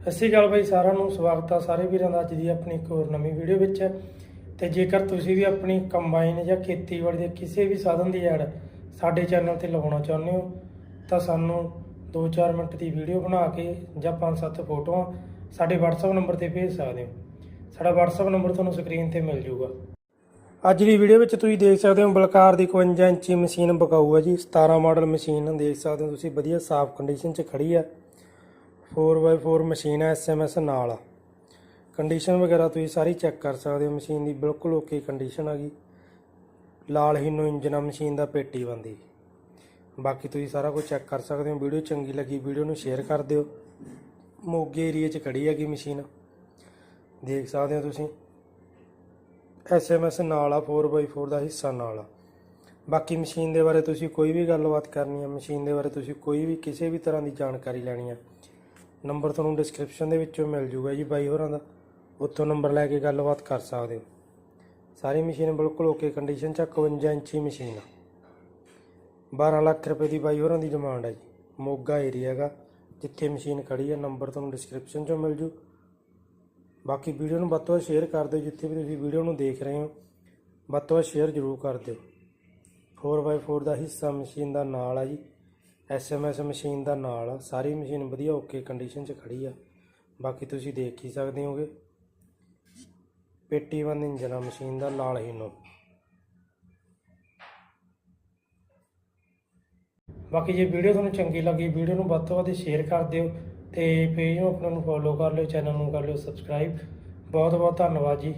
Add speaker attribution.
Speaker 1: ਸਤਿ ਸ਼੍ਰੀ ਅਕਾਲ ਬਾਈ, ਸਾਰਿਆਂ ਨੂੰ ਸਵਾਗਤ ਆ ਸਾਰੇ ਵੀਰਾਂ ਦਾ ਅੱਜ ਦੀ ਆਪਣੀ ਇੱਕ ਹੋਰ ਨਵੀਂ ਵੀਡੀਓ ਵਿੱਚ। ਤੇ ਜੇਕਰ ਤੁਸੀਂ ਵੀ ਆਪਣੀ ਕੰਬਾਈਨ ਜਾਂ ਖੇਤੀਬਾੜੀ ਦੇ ਕਿਸੇ ਵੀ ਸਾਧਨ ਦੀ ਐਡ ਸਾਡੇ ਚੈਨਲ ਤੇ ਲਗਾਉਣਾ ਚਾਹੁੰਦੇ ਹੋ, ਤਾਂ ਸਾਨੂੰ 2-4 ਮਿੰਟ ਦੀ ਵੀਡੀਓ ਬਣਾ ਕੇ ਜਾਂ 5-7 ਫੋਟੋਆਂ ਸਾਡੇ WhatsApp ਨੰਬਰ ਤੇ ਭੇਜ ਸਕਦੇ ਹੋ। ਸਾਡਾ WhatsApp ਨੰਬਰ ਤੁਹਾਨੂੰ ਸਕਰੀਨ ਤੇ ਮਿਲ ਜਾਊਗਾ ਅੱਜ ਦੀ ਵੀਡੀਓ ਵਿੱਚ ਤੁਸੀਂ ਦੇਖ ਸਕਦੇ ਹੋ ਬਲਕਾਰ ਦੀ 51 ਇੰਚੀ ਮਸ਼ੀਨ ਬਕਾਊ ਹੈ ਜੀ। 17 ਮਾਡਲ ਮਸ਼ੀਨ ਦੇਖ ਸਕਦੇ ਹੋ ਤੁਸੀਂ, ਵਧੀਆ ਸਾਫ਼ ਕੰਡੀਸ਼ਨ 'ਚ ਖੜੀ ਆ। 4x4 ਮਸ਼ੀਨ ਹੈ ਐਸਐਮਐਸ ਨਾਲ ਕੰਡੀਸ਼ਨ ਵਗੈਰਾ ਤੁਸੀਂ ਸਾਰੀ ਚੈੱਕ ਕਰ ਸਕਦੇ ਹੋ, ਮਸ਼ੀਨ ਦੀ ਬਿਲਕੁਲ ਓਕੇ ਕੰਡੀਸ਼ਨ ਹੈਗੀ ਲਾਲ ਹੀਨੋ ਇੰਜਨ ਆ, ਮਸ਼ੀਨ ਦਾ ਪੇਟੀ ਬੰਦੀ। ਬਾਕੀ ਤੁਸੀਂ ਸਾਰਾ ਕੁਝ ਚੈੱਕ ਕਰ ਸਕਦੇ ਹੋ, ਵੀਡੀਓ ਚੰਗੀ ਲੱਗੀ ਵੀਡੀਓ ਨੂੰ ਸ਼ੇਅਰ ਕਰ ਦਿਓ। ਮੋਗੇ ਏਰੀਆ 'ਚ ਖੜੀ ਹੈਗੀ ਮਸ਼ੀਨ। ਦੇਖ ਸਕਦੇ ਹੋ ਤੁਸੀਂ। ਐਸਐਮਐਸ ਨਾਲ ਆ 4x4 ਦਾ ਹਿੱਸਾ ਨਾਲ ਆ। ਬਾਕੀ ਮਸ਼ੀਨ ਦੇ ਬਾਰੇ ਤੁਸੀਂ ਕੋਈ ਵੀ ਗੱਲਬਾਤ ਕਰਨੀ ਹੈ ਮਸ਼ੀਨ ਦੇ ਬਾਰੇ ਤੁਸੀਂ ਕੋਈ ਵੀ ਕਿਸੇ ਵੀ ਤਰ੍ਹਾਂ ਦੀ ਜਾਣਕਾਰੀ ਲੈਣੀ ਹੈ ਨੰਬਰ ਤੁਹਾਨੂੰ ਡਿਸਕ੍ਰਿਪਸ਼ਨ ਦੇ ਵਿੱਚੋਂ ਮਿਲ ਜੂਗਾ ਜੀ ਬਾਈ ਹੋਰਾਂ ਦਾ। ਉੱਥੋਂ ਨੰਬਰ ਲੈ ਕੇ ਗੱਲਬਾਤ ਕਰ ਸਕਦੇ ਹੋ। ਸਾਰੀ ਮਸ਼ੀਨ ਬਿਲਕੁਲ ਓਕੇ ਕੰਡੀਸ਼ਨ 'ਚ ਆ, 51 ਇੰਚੀ ਮਸ਼ੀਨ ਆ। 12 ਲੱਖ ਰੁਪਏ ਦੀ ਬਾਈ ਹੋਰਾਂ ਦੀ ਡਿਮਾਂਡ ਹੈ ਜੀ। ਮੋਗਾ ਏਰੀਆ ਹੈਗਾ ਜਿੱਥੇ ਮਸ਼ੀਨ ਖੜੀ ਹੈ ਨੰਬਰ ਤੁਹਾਨੂੰ ਡਿਸਕ੍ਰਿਪਸ਼ਨ 'ਚੋਂ ਮਿਲ ਜੂ। ਬਾਕੀ ਵੀਡੀਓ ਨੂੰ ਵੱਧ ਤੋਂ ਵੱਧ ਸ਼ੇਅਰ ਕਰ ਦਿਓ ਜਿੱਥੇ ਵੀ ਤੁਸੀਂ ਵੀਡੀਓ ਨੂੰ ਦੇਖ ਰਹੇ ਹੋ। ਵੱਧ ਤੋਂ ਵੱਧ ਸ਼ੇਅਰ ਜ਼ਰੂਰ ਕਰ ਦਿਓ। 4x4 ਦਾ ਹਿੱਸਾ ਮਸ਼ੀਨ ਦਾ ਨਾਲ ਆ ਜੀ। ਐਸਐਮਐਸ ਮਸ਼ੀਨ ਦਾ ਨਾਲ ਸਾਰੀ ਮਸ਼ੀਨ ਵਧੀਆ ਓਕੇ ਕੰਡੀਸ਼ਨ 'ਚ ਖੜੀ ਆ। ਬਾਕੀ ਤੁਸੀਂ ਦੇਖ ਹੀ ਸਕਦੇ ਹੋਗੇ। ਪੇਟੀ ਬੰਦ ਇੰਜਨ ਆ, ਮਸ਼ੀਨ ਦਾ ਨਾਲ ਹੀ ਨੋ। ਬਾਕੀ ਜੇ ਵੀਡੀਓ ਤੁਹਾਨੂੰ ਚੰਗੀ ਲੱਗੀ, ਵੀਡੀਓ ਨੂੰ ਵੱਧ ਤੋਂ ਵੱਧ ਸ਼ੇਅਰ ਕਰ ਦਿਓ ਤੇ ਪੇਜ ਨੂੰ ਆਪਣਾ ਨੂੰ ਫੋਲੋ ਕਰ ਲਿਓ ਚੈਨਲ ਨੂੰ ਕਰ ਲਿਓ ਸਬਸਕ੍ਰਾਈਬ ਬਹੁਤ ਬਹੁਤ ਧੰਨਵਾਦ ਜੀ।